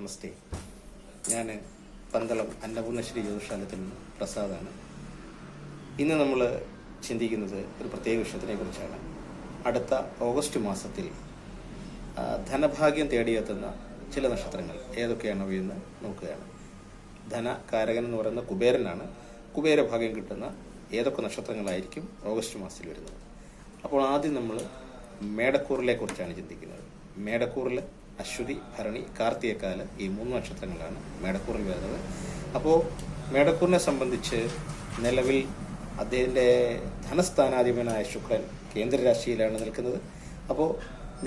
നമസ്തേ. ഞാൻ പന്തളം അന്നപൂർണശ്രീ ജ്യോതിഷാലയത്തിൽ നിന്ന് പ്രസാദാണ്. ഇന്ന് നമ്മൾ ചിന്തിക്കുന്നത് ഒരു പ്രത്യേക വിഷയത്തിനെ കുറിച്ചാണ് അടുത്ത ഓഗസ്റ്റ് മാസത്തിൽ ധനഭാഗ്യം തേടിയെത്തുന്ന ചില നക്ഷത്രങ്ങൾ ഏതൊക്കെയാണോ എന്ന് നോക്കുകയാണ്. ധനകാരകൻ എന്ന് പറയുന്ന കുബേരനാണ്. കുബേരഭാഗ്യം കിട്ടുന്ന ഏതൊക്കെ നക്ഷത്രങ്ങളായിരിക്കും ഓഗസ്റ്റ് മാസത്തിൽ വരുന്നത്? അപ്പോൾ ആദ്യം നമ്മൾ മേടക്കൂറിലെ കുറിച്ചാണ് ചിന്തിക്കുന്നത്. മേടക്കൂറിൽ അശ്വതി ഭരണി കാർത്തികക്കാൽ ഈ മൂന്ന് നക്ഷത്രങ്ങളാണ് മേടക്കൂറിൽ വരുന്നത്. അപ്പോൾ മേടക്കൂറിനെ സംബന്ധിച്ച് നിലവിൽ അദ്ദേഹത്തിന്റെ ധനസ്ഥാനാധിപനായ ശുക്രൻ കേന്ദ്രരാശിയിലാണ് നിൽക്കുന്നത്. അപ്പോൾ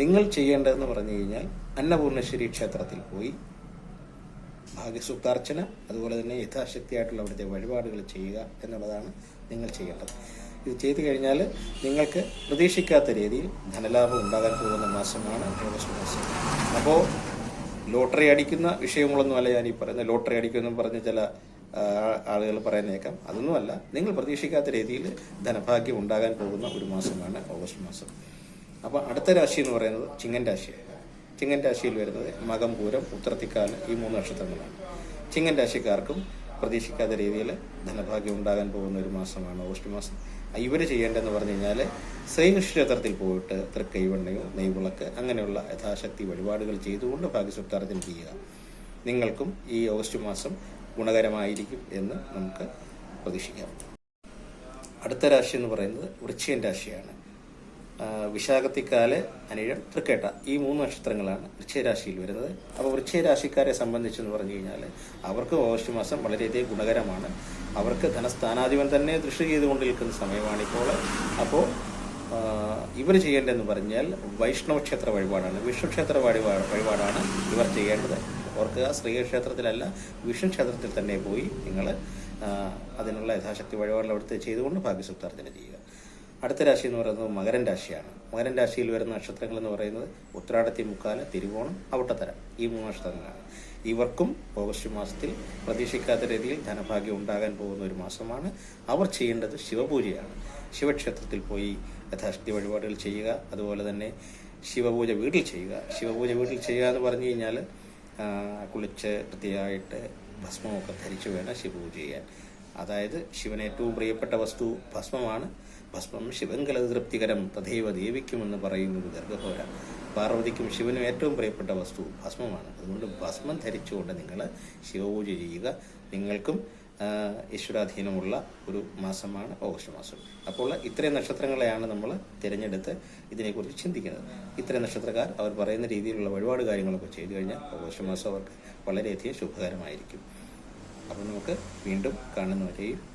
നിങ്ങൾ ചെയ്യേണ്ടതെന്ന് പറഞ്ഞു കഴിഞ്ഞാൽ അന്നപൂർണേശ്വരി ക്ഷേത്രത്തിൽ പോയി ഭാഗ്യസൂക്താർച്ചന അതുപോലെ തന്നെ യഥാശക്തിയായിട്ടുള്ള അവിടുത്തെ വഴിപാടുകൾ ചെയ്യുക എന്നുള്ളതാണ് നിങ്ങൾ ചെയ്യേണ്ടത്. ഇത് ചെയ്തു കഴിഞ്ഞാൽ നിങ്ങൾക്ക് പ്രതീക്ഷിക്കാത്ത രീതിയിൽ ധനലാഭം ഉണ്ടാകാൻ പോകുന്ന മാസമാണ് ഓഗസ്റ്റ് മാസം. അപ്പോൾ ലോട്ടറി അടിക്കുന്ന വിഷയങ്ങളൊന്നുമല്ല ഞാൻ ഈ പറയുന്നത്. ലോട്ടറി അടിക്കുമെന്നും പറഞ്ഞ ചില ആളുകൾ പറയുന്നേക്കാം. അതൊന്നുമല്ല. നിങ്ങൾ പ്രതീക്ഷിക്കാത്ത രീതിയിൽ ധനഭാഗ്യം ഉണ്ടാകാൻ പോകുന്ന ഒരു മാസമാണ് ഓഗസ്റ്റ് മാസം. അപ്പോൾ അടുത്ത രാശി എന്ന് പറയുന്നത് ചിങ്ങൻ രാശിയാണ് ചിങ്ങൻ രാശിയിൽ വരുന്നത് മകം പൂരം ഉത്രത്തിക്കാൽ ഈ മൂന്ന് നക്ഷത്രങ്ങളാണ്. ചിങ്ങൻ രാശിക്കാർക്കും പ്രതീക്ഷിക്കാത്ത രീതിയിൽ ധനഭാഗ്യം ഉണ്ടാകാൻ പോകുന്ന ഒരു മാസമാണ് ഓഗസ്റ്റ് മാസം. ഇവർ ചെയ്യേണ്ടതെന്ന് പറഞ്ഞു കഴിഞ്ഞാൽ ശ്രീകൃഷ്ണ ക്ഷേത്രത്തിൽ പോയിട്ട് തൃക്കൈവെണ്ണയോ നെയ്വിളക്ക് അങ്ങനെയുള്ള യഥാശക്തി വഴിപാടുകൾ ചെയ്തുകൊണ്ട് ഭാഗ്യസുപ്താർജന ചെയ്യുക. നിങ്ങൾക്കും ഈ ഓഗസ്റ്റ് മാസം ഗുണകരമായിരിക്കും എന്ന് നമുക്ക് പ്രതീക്ഷിക്കാം. അടുത്ത രാശി എന്ന് പറയുന്നത് വൃശ്ചികൻ രാശിയാണ്. വിശാഖത്തിക്കാൽ അനിഴം തൃക്കേട്ട ഈ മൂന്ന് നക്ഷത്രങ്ങളാണ് വൃശ്ചികരാശിയിൽ വരുന്നത്. അപ്പോൾ വൃശ്ചികരാശിക്കാരെ സംബന്ധിച്ചെന്ന് പറഞ്ഞു കഴിഞ്ഞാൽ അവർക്ക് ഓഗസ്റ്റ് മാസം വളരെയധികം ഗുണകരമാണ്. അവർക്ക് ധനസ്ഥാനാധിപൻ തന്നെ ദൃഷ്ടി ചെയ്തുകൊണ്ടിരിക്കുന്ന സമയമാണിപ്പോൾ അപ്പോൾ ഇവർ ചെയ്യേണ്ടതെന്ന് പറഞ്ഞാൽ വൈഷ്ണവ ക്ഷേത്ര വഴിപാടാണ്. വിഷ്ണു ക്ഷേത്ര വഴിപാട് വഴിപാടാണ് ഇവർ ചെയ്യേണ്ടത്. ഓർക്കുക ശ്രീക്ഷേത്രത്തിലല്ല വിഷ്ണു ക്ഷേത്രത്തിൽ തന്നെ പോയി നിങ്ങൾ അതിനുള്ള യഥാശക്തി വഴിപാടുകൾ അവിടുത്തെ ചെയ്തുകൊണ്ട് ഭാഗ്യസുക്താർജന ചെയ്യുക. അടുത്ത രാശി എന്ന് പറയുന്നത് മകരൻ രാശിയാണ്. മകരൻ രാശിയിൽ വരുന്ന നക്ഷത്രങ്ങൾ എന്ന് പറയുന്നത് ഉത്രാടത്തി മുക്കാല തിരുവോണം അവിട്ടത്തര. ഈ മൂന്ന് നക്ഷത്രങ്ങളാണ്. ഇവർക്കും ഓഗസ്റ്റ് മാസത്തിൽ പ്രതീക്ഷിക്കാത്ത രീതിയിൽ ധനഭാഗ്യം ഉണ്ടാകാൻ പോകുന്ന ഒരു മാസമാണ്. അവർ ചെയ്യേണ്ടത് ശിവപൂജയാണ്. ശിവക്ഷേത്രത്തിൽ പോയി യഥാശക്തി വഴിപാടുകൾ ചെയ്യുക അതുപോലെ തന്നെ ശിവപൂജ വീട്ടിൽ ചെയ്യുക. ശിവപൂജ വീട്ടിൽ ചെയ്യുക എന്ന് പറഞ്ഞു കഴിഞ്ഞാൽ കുളിച്ച് വൃത്തിയായിട്ട് ഭസ്മമൊക്കെ ധരിച്ചു വേണം ശിവപൂജ ചെയ്യാൻ. അതായത് ശിവന് ഏറ്റവും പ്രിയപ്പെട്ട വസ്തു ഭസ്മമാണ്. ഭസ്മം ശിവങ്കല തൃപ്തികരം തഥൈവ ദേവിക്കുമെന്ന് പറയുന്നത് ഗർഭഹോര പാർവതിക്കും ശിവനും ഏറ്റവും പ്രിയപ്പെട്ട വസ്തു ഭസ്മമാണ്. അതുകൊണ്ട് ഭസ്മം ധരിച്ചുകൊണ്ട് നിങ്ങൾ ശിവപൂജ ചെയ്യുക. നിങ്ങൾക്കും ഈശ്വരാധീനമുള്ള ഒരു മാസമാണ് ഓഗസ്റ്റ് മാസം. അപ്പോൾ ഇത്രയും നക്ഷത്രങ്ങളെയാണ് നമ്മൾ തിരഞ്ഞെടുത്ത് ഇതിനെക്കുറിച്ച് ചിന്തിക്കുന്നത്. ഇത്രയും നക്ഷത്രക്കാർ അവർ പറയുന്ന രീതിയിലുള്ള വഴിപാട് കാര്യങ്ങളൊക്കെ ചെയ്തു കഴിഞ്ഞാൽ ഓഗസ്റ്റ് മാസം അവർക്ക് വളരെയധികം ശുഭകരമായിരിക്കും. അപ്പോൾ നമുക്ക് വീണ്ടും കാണുന്നവരെയും